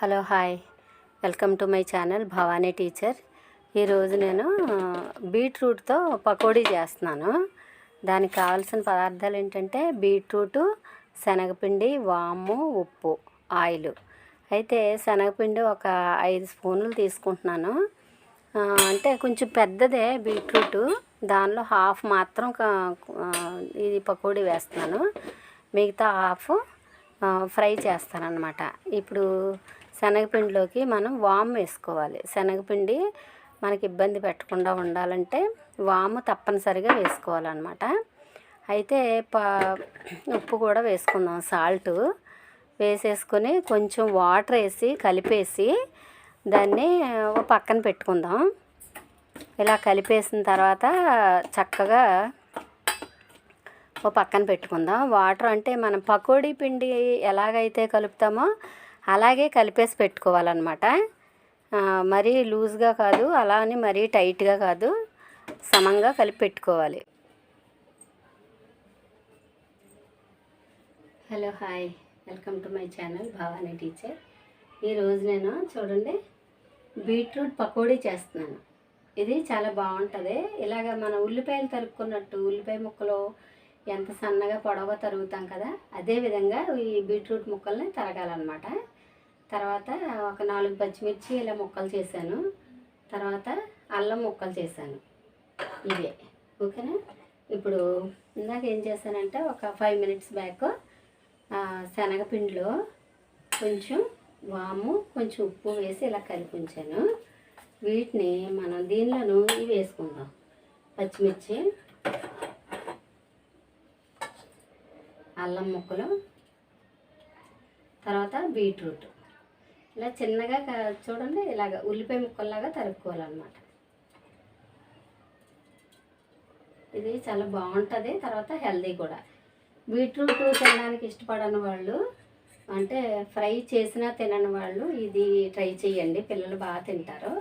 Hello hi. Welcome to my channel Bhavani teacher. ఈరోజు నేను బీట్రూట్తో పకోడీ చేస్తున్నాను. దానికి కావాల్సిన పదార్థాలు ఏంటంటే బీట్రూటు శనగపిండి వాము ఉప్పు ఆయిల్. అయితే శనగపిండి ఒక ఐదు స్పూన్లు తీసుకుంటున్నాను. అంటే కొంచెం పెద్దదే బీట్రూటు. దానిలో హాఫ్ మాత్రం ఇది పకోడీ వేస్తున్నాను. మిగతా హాఫ్ ఫ్రై ఫ్రై చేస్తానన్నమాట. ఇప్పుడు శనగపిండిలోకి మనం వాము వేసుకోవాలి. శనగపిండి మనకి ఇబ్బంది పెట్టకుండా ఉండాలంటే వాము తప్పనిసరిగా వేసుకోవాలన్నమాట. అయితే పా ఉప్పు కూడా వేసుకుందాం సాల్ట్ వేసేసుకొని కొంచెం వాటర్ వేసి కలిపేసి దాన్ని ఒక పక్కన పెట్టుకుందాం. ఇలా కలిపేసిన తర్వాత చక్కగా ఓ పక్కన పెట్టుకుందాం. వాటర్ అంటే మనం పకోడీ పిండి ఎలాగైతే కలుపుతామో అలాగే కలిపేసి పెట్టుకోవాలన్నమాట. మరీ లూజ్గా కాదు అలా అని మరీ టైట్గా కాదు సమంగా కలిపి పెట్టుకోవాలి. Hello hi. Welcome to my channel Bhavani teacher. ఈరోజు నేను చూడండి బీట్రూట్ పకోడీ చేస్తున్నాను. ఇది చాలా బాగుంటుంది. ఇలాగ మన ఉల్లిపాయలు తరుక్కున్నట్టు ఉల్లిపాయ ముక్కలు ఎంత సన్నగా పొడవ తరుగుతాం కదా అదే విధంగా ఈ బీట్రూట్ ముక్కల్ని తరగాలన్నమాట. తర్వాత ఒక నాలుగు పచ్చిమిర్చి ఇలా ముక్కలు చేశాను. తర్వాత అల్లం ముక్కలు చేశాను. ఇవే. ఓకేనా? ఇప్పుడు ఇందాక ఏం చేశానంటే ఒక ఫైవ్ మినిట్స్ బ్యాక్ శనగపిండిలో కొంచెం వాము కొంచెం ఉప్పు వేసి ఇలా కలిపి ఉంచాను. వీటిని మనం దీనిలోను ఇవి వేసుకుందాం. పచ్చిమిర్చి అల్లం ముక్కలు తర్వాత బీట్రూట్. ఇలా చిన్నగా చూడండి ఇలాగ ఉల్లిపాయ ముక్కల్లాగా తరుక్కోవాలన్నమాట. ఇది చాలా బాగుంటుంది తర్వాత హెల్దీ కూడా. బీట్రూట్ తినడానికి ఇష్టపడని వాళ్ళు అంటే ఫ్రై చేసినా తినని వాళ్ళు ఇది ట్రై చేయండి. పిల్లలు బాగా తింటారు.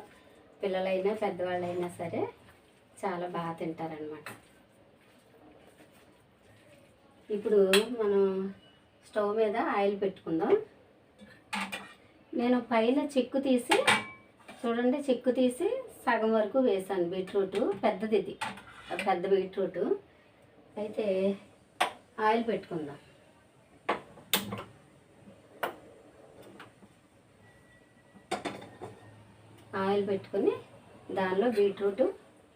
పిల్లలైనా పెద్దవాళ్ళైనా సరే చాలా బాగా తింటారనమాట ఇప్పుడు మనం స్టవ్ మీద ఆయిల్ పెట్టుకుందాం. నేను పైన చెక్కు తీసి చూడండి చెక్కు తీసి సగం వరకు వేసాను బీట్రూట్. పెద్దది ఇది. పెద్ద బీట్రూట్. అయితే ఆయిల్ పెట్టుకుందాం. ఆయిల్ పెట్టుకొని దానిలో బీట్రూట్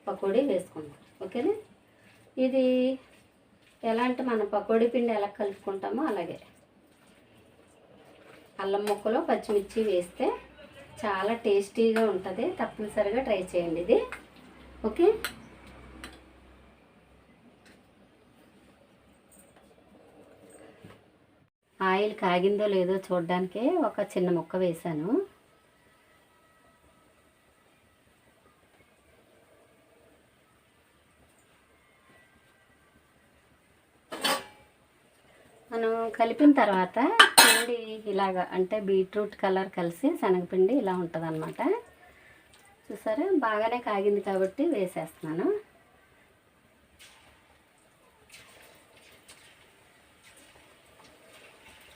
పకోడీ వేసుకుందాం. ఓకేనా? ఇది ఎలా అంటే మనం పకోడీ పిండి ఎలా కలుపుకుంటామో అలాగే. అల్లం ముక్కలు పచ్చిమిర్చి వేస్తే చాలా టేస్టీగా ఉంటుంది. తప్పనిసరిగా ట్రై చేయండి ఇది. ఓకే? ఆయిల్ కాగిందో లేదో చూడడానికి ఒక చిన్న ముక్క వేశాను మనం కలిపిన తర్వాత పిండి ఇలాగ అంటే బీట్రూట్ కలర్ కలిసి శనగపిండి ఇలా ఉంటుంది అనమాట చూసారా? బాగానే కాగింది కాబట్టి వేసేస్తున్నాను.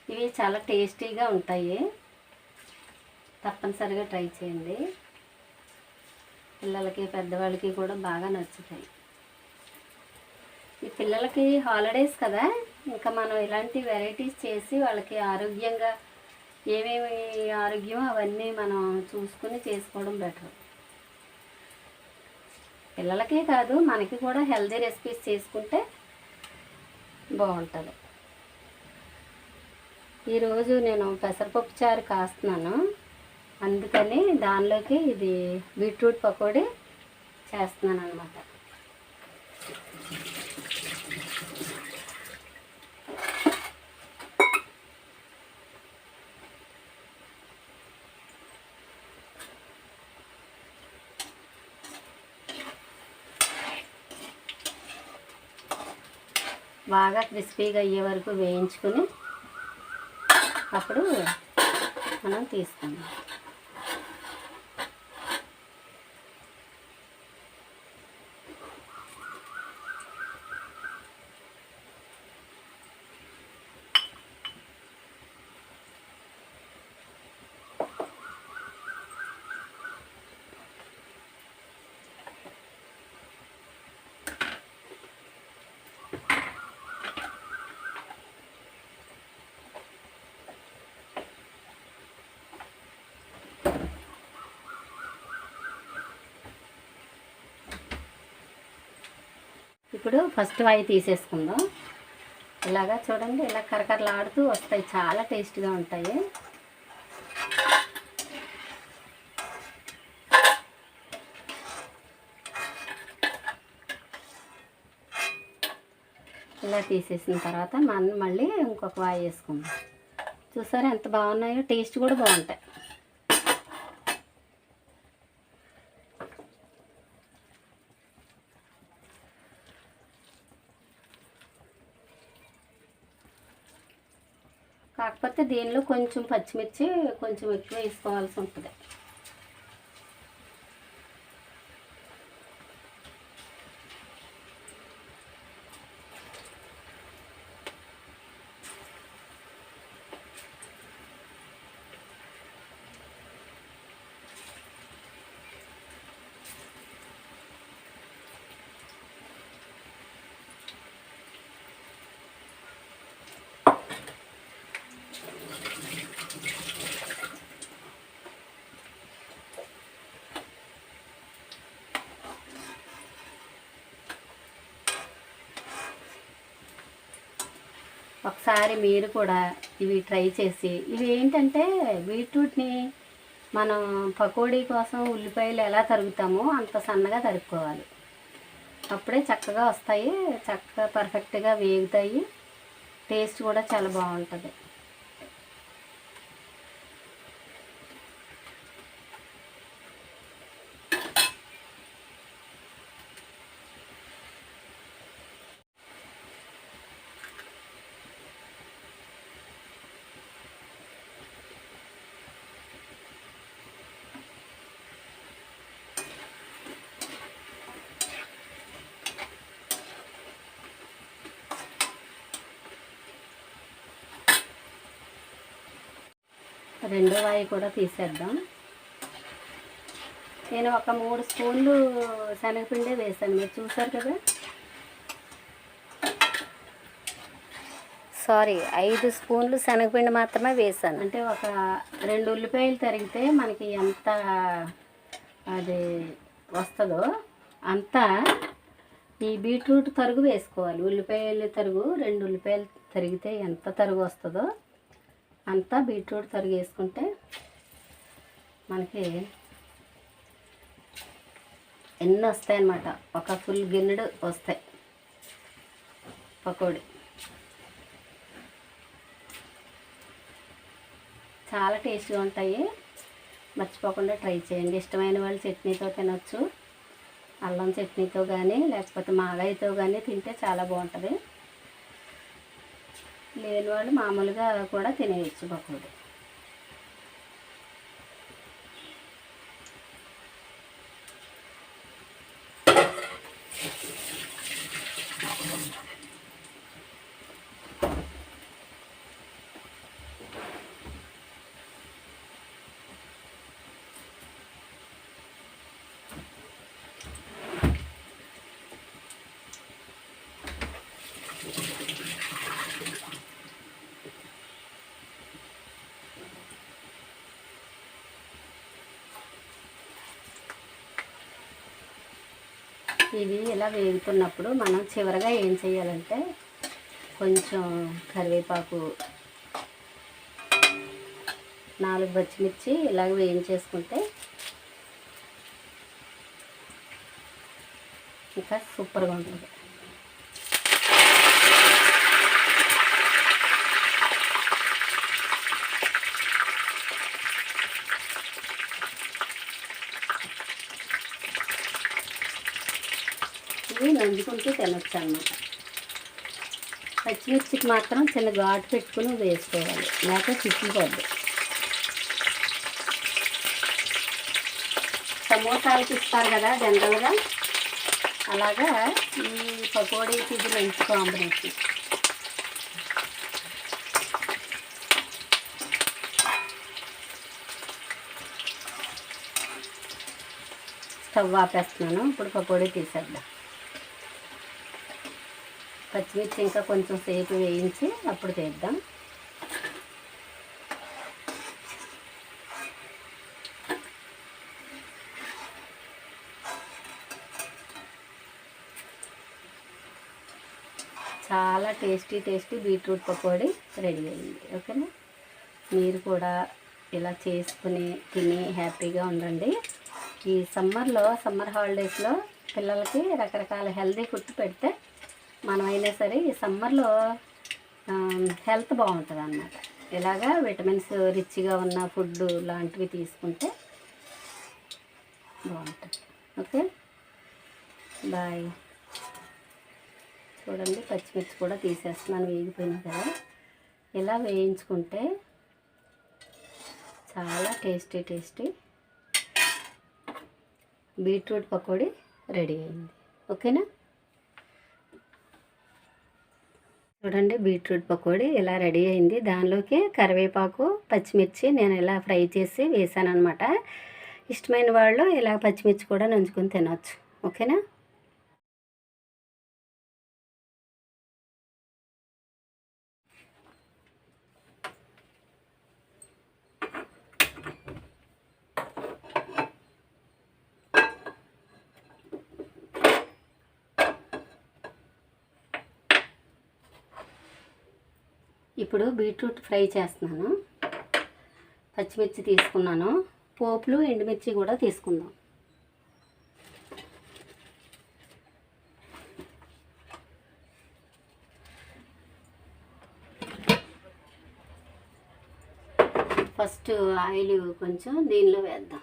ఇవి చాలా టేస్టీగా ఉంటాయి. తప్పనిసరిగా ట్రై చేయండి. పిల్లలకి పెద్దవాళ్ళకి కూడా బాగా నచ్చుతాయి. ఈ పిల్లలకి హాలిడేస్ కదా? ఇంకా మనం ఇలాంటి వెరైటీస్ చేసి వాళ్ళకి ఆరోగ్యంగా ఏమేమి ఆరోగ్యం అవన్నీ మనం చూసుకుని చేసుకోవడం బెటర్. పిల్లలకే కాదు మనకి కూడా హెల్దీ రెసిపీస్ చేసుకుంటే బాగుంటుంది. ఈరోజు నేను పెసరపప్పు చారు కాస్తున్నాను. అందుకని దానిలోకి ఇది బీట్రూట్ పకోడీ చేస్తున్నాను అనమాట బాగా క్రిస్పీగా అయ్యే వరకు వేయించుకుని అప్పుడు మనం తీసుకుందాం ఇప్పుడు ఫస్ట్ వాయి తీసేసుకుందాం. ఇలాగా చూడండి ఇలా కరకరలాడుతూ వస్తాయి. చాలా టేస్ట్గా ఉంటాయి. ఇలా తీసేసిన తర్వాత మనం మళ్ళీ ఇంకొక వాయి వేసుకుందాం. చూసారా ఎంత బాగున్నాయో? టేస్ట్ కూడా బాగుంటాయి. కాకపోతే దీనిలో కొంచెం పచ్చిమిర్చి కొంచెం ఎక్కువ వేసుకోవాల్సి ఉంటుంది. ఒకసారి మీరు కూడా ఇవి ట్రై చేసి ఇవి ఏంటంటే బీట్రూట్ని మనం పకోడీ కోసం ఉల్లిపాయలు ఎలా తరుగుతామో అంత సన్నగా తరుక్కోవాలి. అప్పుడే చక్కగా వస్తాయి చక్కగా పర్ఫెక్ట్గా వేగుతాయి. టేస్ట్ కూడా చాలా బాగుంటుంది. రెండో వాయి కూడా తీసేద్దాం. నేను ఒక మూడు స్పూన్లు శనగపిండి వేసాను. మీరు చూసారు కదా? సారీ ఐదు స్పూన్లు శనగపిండి మాత్రమే వేసాను. అంటే ఒక రెండు ఉల్లిపాయలు తరిగితే మనకి ఎంత అది వస్తుందో అంత ఈ బీట్రూట్ తరుగు వేసుకోవాలి. ఉల్లిపాయలు తరుగు రెండు ఉల్లిపాయలు తరిగితే ఎంత తరుగు వస్తుందో అంతా బీట్రూట్ తరిగేసుకుంటే మనకి ఎన్ని వస్తాయి అన్నమాట ఒక ఫుల్ గిన్నెడు వస్తాయి. పకోడీ. చాలా టేస్ట్గా ఉంటాయి. మర్చిపోకుండా ట్రై చేయండి. ఇష్టమైన వాళ్ళు చట్నీతో తినొచ్చు. అల్లం చట్నీతో కానీ లేకపోతే మాగాయతో కానీ తింటే చాలా బాగుంటుంది. లేని వాళ్ళు మామూలుగా కూడా తినేయచ్చు పకోడీ. ఇవి ఇలా వేగుతున్నప్పుడు మనం చివరగా ఏం చేయాలంటే కొంచెం కరివేపాకు నాలుగు పచ్చిమిర్చి ఇలాగ వేయించేసుకుంటే ఇంకా సూపర్గా ఉంటుంది. ఇవి నంచుకుంటూ తినొచ్చు అన్నమాట పచ్చిమిర్చికి మాత్రం చిన్న ఘాటు పెట్టుకుని వేసుకోవాలి. లేకపోతే చిక్కిపోద్ది. సమోసాలకి ఇస్తారు కదా జనరల్గా. అలాగా ఈ పకోడీకి ఇది మంచి కాంబినేషన్. స్టవ్ ఆపేస్తున్నాను. ఇప్పుడు పకోడీ తీసేద్దాం. పచ్చిమిర్చి ఇంకా కొంచెం సేపు వేయించి అప్పుడు తీద్దాం చాలా tasty tasty beetroot pakodi ready అయింది. ఓకేనా? మీరు కూడా ఇలా చేసుకుని తిని హ్యాపీగా ఉండండి. ఈ సమ్మర్లో సమ్మర్ హాలిడేస్లో పిల్లలకి రకరకాల హెల్దీ ఫుడ్ పెడితే మనమైనా సరే ఈ సమ్మర్లో హెల్త్ బాగుంటుంది అన్నమాట ఇలాగా విటమిన్స్ రిచ్గా ఉన్న ఫుడ్ లాంటివి తీసుకుంటే బాగుంటుంది. ఓకే? బాయ్. చూడండి పచ్చిమిర్చి కూడా తీసేస్తున్నాను వేగిపోయినా కదా. ఇలా వేయించుకుంటే చాలా tasty tasty beetroot pakodi ready అయింది. ఓకేనా? చూడండి బీట్రూట్ పకోడీ ఇలా రెడీ అయింది. దానిలోకి కరివేపాకు పచ్చిమిర్చి నేను ఇలా ఫ్రై చేసి వేసాను అనమాట ఇష్టమైన వాళ్ళు ఇలా పచ్చిమిర్చి కూడా నంచుకొని తినవచ్చు ఓకేనా? ఇప్పుడు బీట్రూట్ ఫ్రై చేస్తున్నాను. పచ్చిమిర్చి తీసుకున్నాను. పోపులు ఎండుమిర్చి కూడా తీసుకుందాం. ఫస్ట్ ఆయిల్ కొంచెం దీనిలో వేద్దాం.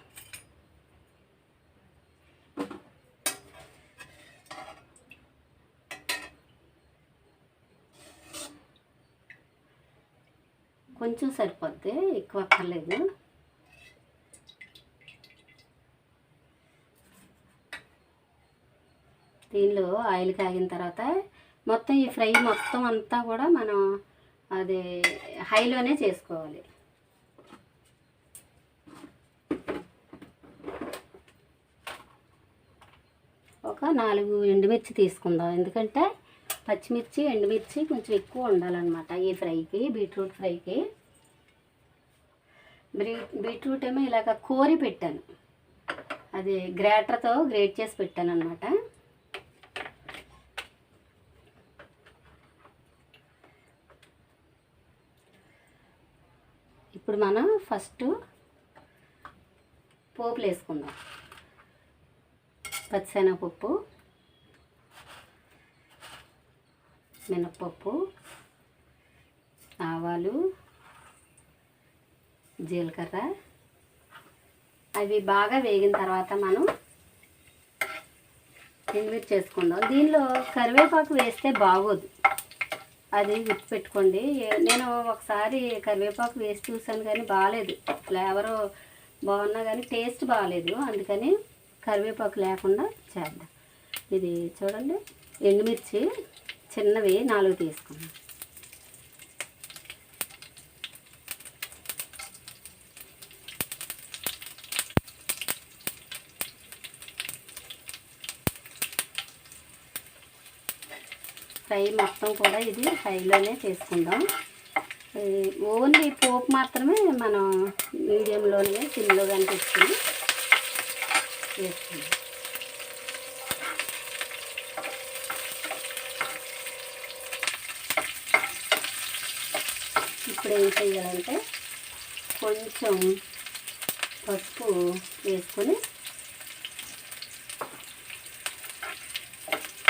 కొంచెం సరిపోద్ది ఎక్కువ అక్కర్లేదు. దీనిలో ఆయిల్ కాగిన తర్వాత మొత్తం ఈ ఫ్రై మొత్తం అంతా కూడా మనం అది హైలోనే చేసుకోవాలి. ఒక నాలుగు ఎండుమిర్చి తీసుకుందాం. ఎందుకంటే పచ్చిమిర్చి ఎండుమిర్చి కొంచెం ఎక్కువ ఉండాలన్నమాట ఈ ఫ్రైకి బీట్రూట్ ఫ్రైకి. బీట్రూట్ ఏమో ఇలాగ కోరి పెట్టాను. అది గ్రేటర్తో గ్రేట్ చేసి పెట్టాను అనమాట ఇప్పుడు మనం ఫస్ట్ పోపులు వేసుకుందాం. పచ్చిశనగపప్పు మినప్పప్పు ఆవాలు జీలకర్ర. అవి బాగా వేగిన తర్వాత మనం ఎండుమిర్చి చేసుకుందాం దీనిలో కరివేపాకు వేస్తే బాగోదు. అది గుర్తుపెట్టుకోండి నేను ఒకసారి కరివేపాకు వేసి చూసాను కానీ బాగాలేదు ఫ్లేవర్ బాగున్నా కానీ టేస్ట్ బాగాలేదు అందుకని కరివేపాకు లేకుండా చేద్దాం. ఇది చూడండి ఎండుమిర్చి చిన్నవి నాలుగు తీసుకున్నాను ఫ్రై మొత్తం కూడా ఇది హైలోనే చేసుకుందాం. ఓన్లీ పోపు మాత్రమే మనం మీడియంలోనే సిమ్లో కానీ చేసుకుందాం. ఇప్పుడు ఏం చేయాలంటే కొంచెం పసుపు వేసుకొని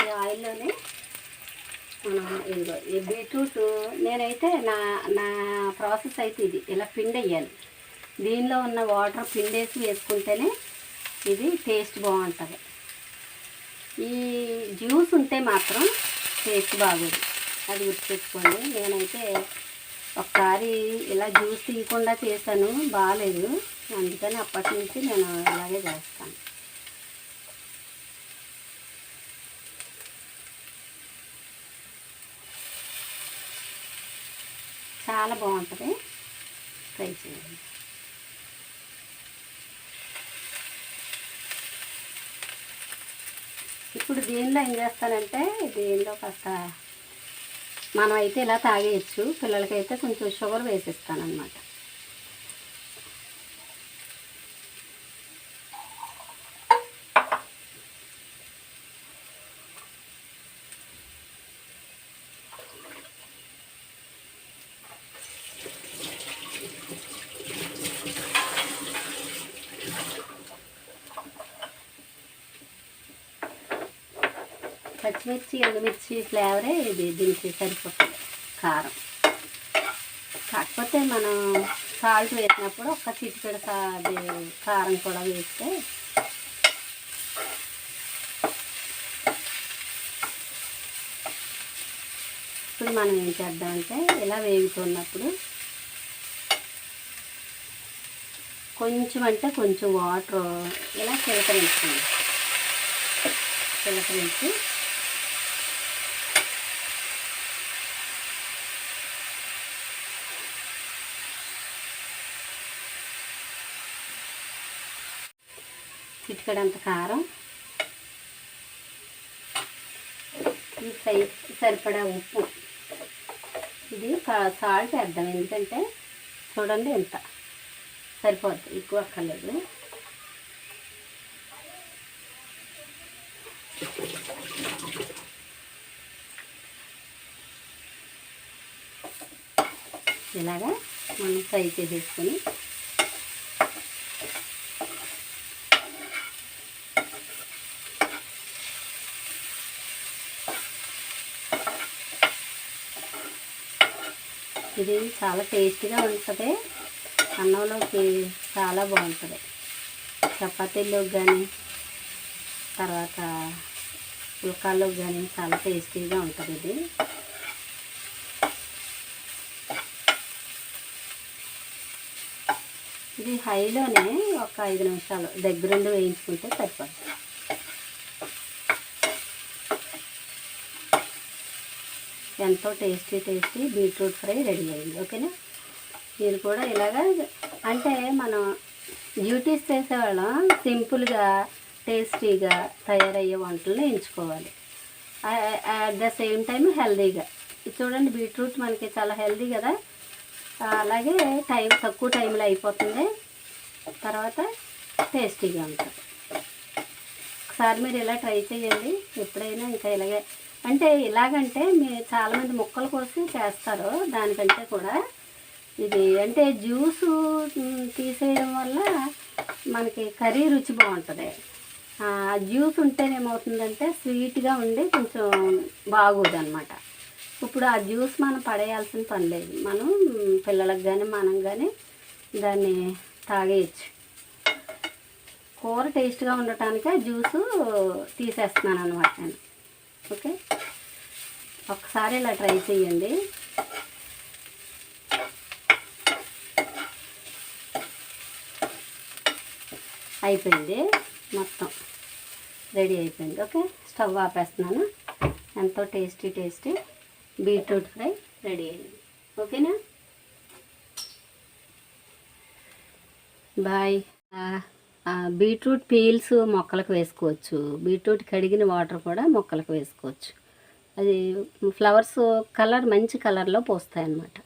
ఈ ఆయిల్లోనే మనం ఇదిగో ఈ బీట్రూట్ నేనైతే నా నా ప్రాసెస్ అయితే ఇది. ఇలా పిండి వేయాలి. దీనిలో ఉన్న వాటర్ పిండేసి వేసుకుంటేనే ఇది టేస్ట్ బాగుంటుంది. ఈ జ్యూస్ ఉంటే మాత్రం టేస్ట్ బాగోదు. అది గుర్తుపెట్టుకోండి. నేనైతే ఒకసారి ఇలా జ్యూస్ తీయకుండా చేశాను బాగాలేదు అందుకని అప్పటి నుంచి నేను ఇలాగే చేస్తాను. చాలా బాగుంటుంది. ట్రై చేయండి. ఇప్పుడు దీనిలో ఏం చేస్తానంటే దీనిలో కాస్త మనం అయితే ఇలా తాగేయచ్చు. పిల్లలకైతే కొంచెం షుగర్ వేసిస్తానమాట పచ్చిమిర్చి ఎండుమిర్చి ఫ్లేవరే ఇది దీనికి సరిపోతుంది. కారం. కాకపోతే మనం సాల్ట్ వేసినప్పుడు ఒక చిటికెడ అది కారం కూడా వేస్తే ఇప్పుడు మనం ఏం చేద్దామంటే ఇలా వేగుతున్నప్పుడు కొంచెం అంటే కొంచెం వాటర్ ఇలా చిలకరించండి చిలకరించి చిటికడంత కారం. ఈ సై సరిపడా ఉప్పు. ఇది సాల్ట్ వేద్దాం. ఎందుకంటే చూడండి ఎంత సరిపోద్ది. ఎక్కువ అక్కర్లేదు. ఇలాగా మనం ఫ్రై చేసేసుకొని ఇది చాలా టేస్టీగా ఉంటుంది. అన్నంలోకి చాలా బాగుంటుంది. చపాతీలోకి కానీ తర్వాత పుల్కాల్లోకి కానీ చాలా టేస్టీగా ఉంటుంది ఇది. ఇది హైలోనే ఒక ఐదు నిమిషాలు దగ్గరుండి వేయించుకుంటే సరిపడుతుంది ఎంతో tasty tasty beetroot fry ready అయింది ఓకేనా? మీరు కూడా ఇలాగా అంటే మనం డ్యూటీస్ చేసేవాళ్ళం సింపుల్గా టేస్టీగా తయారయ్యే వంటలను ఎంచుకోవాలి. అట్ ద సేమ్ టైం హెల్దీగా. చూడండి బీట్రూట్ మనకి చాలా హెల్దీ కదా? అలాగే టైం తక్కువ టైంలో అయిపోతుంది. తర్వాత టేస్టీగా ఉంటుంది. ఒకసారి మీరు ఇలా ట్రై చేయండి. ఎప్పుడైనా ఇంకా ఇలాగే అంటే ఇలాగంటే మీరు చాలామంది ముక్కలు కోసి చేస్తారు దానికంటే కూడా. ఇది అంటే జ్యూసు తీసేయడం వల్ల మనకి కర్రీ రుచి బాగుంటుంది. ఆ జ్యూస్ ఉంటేనేమవుతుందంటే స్వీట్గా ఉండి కొంచెం బాగోదు అనమాట ఇప్పుడు ఆ జ్యూస్ మనం పడేయాల్సిన పని లేదు. మనం పిల్లలకు కానీ మనం కానీ దాన్ని తాగేయచ్చు. కూర టేస్ట్గా ఉండటానికి ఆ జ్యూసు తీసేస్తున్నాను అనమాట నేను. ఓకే? ఒకసారి ఇలా ట్రై చేయండి. అయిపోయింది మొత్తం. రెడీ అయిపోయింది. ఓకే? స్టవ్ ఆపేస్తున్నాను. ఎంతో tasty tasty beetroot fry ready అయింది. ఓకేనా? బాయ్. బీట్రూట్ పీల్స్ మొక్కలకు వేసుకోవచ్చు. బీట్రూట్ కడిగిన వాటర్ కూడా మొక్కలకు వేసుకోవచ్చు. అది ఫ్లవర్స్ కలర్ మంచి కలర్లో పోస్తాయి అన్నమాట